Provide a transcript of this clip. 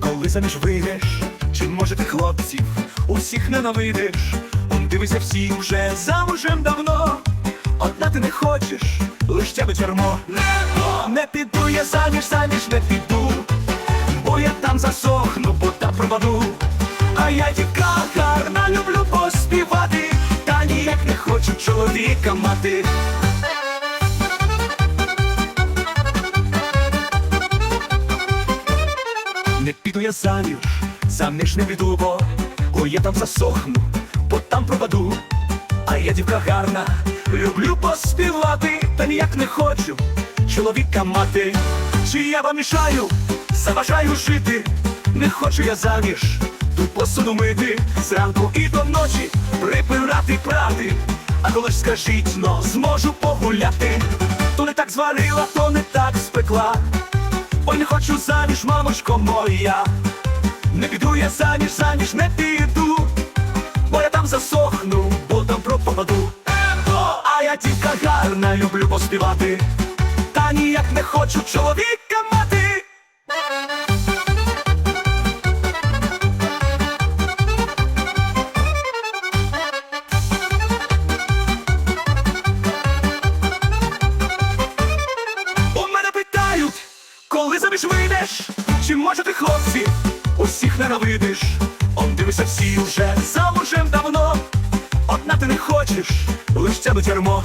Коли заміж вийдеш, чи може ти хлопців усіх ненавидиш? Он дивися всі вже замужем давно. Одна ти не хочеш, лиш тебе тюрмо. Не піду я заміж, заміж не піду, бо я там засохну, бо та пропаду. А я дівка гарна, люблю поспівати, та ніяк не хочу чоловіка мати. Не піду я заміж, заміж не піду, бо, бо я там засохну, бо там пропаду. А я дівка гарна, люблю поспівати, та ніяк не хочу чоловіка мати. Чи я вам мішаю, заважаю жити, не хочу я заміж, тут посуду мити, зранку і до ночі припирати прати. А коли ж скажіть, но зможу погуляти, то не так зварила, то не так спекла. Не хочу заміж, мамочко моя. Не піду я заміж, заміж не піду, бо я там засохну, бо там пропаду. О, а я тільки гарна, люблю поспівати, та ніяк не хочу чоловіка заміж вийдеш, чи може ти хлопці усіх ненавидиш? Он дивися всі вже замужем давно. Одна ти не хочеш, лиш тебе тюрмо.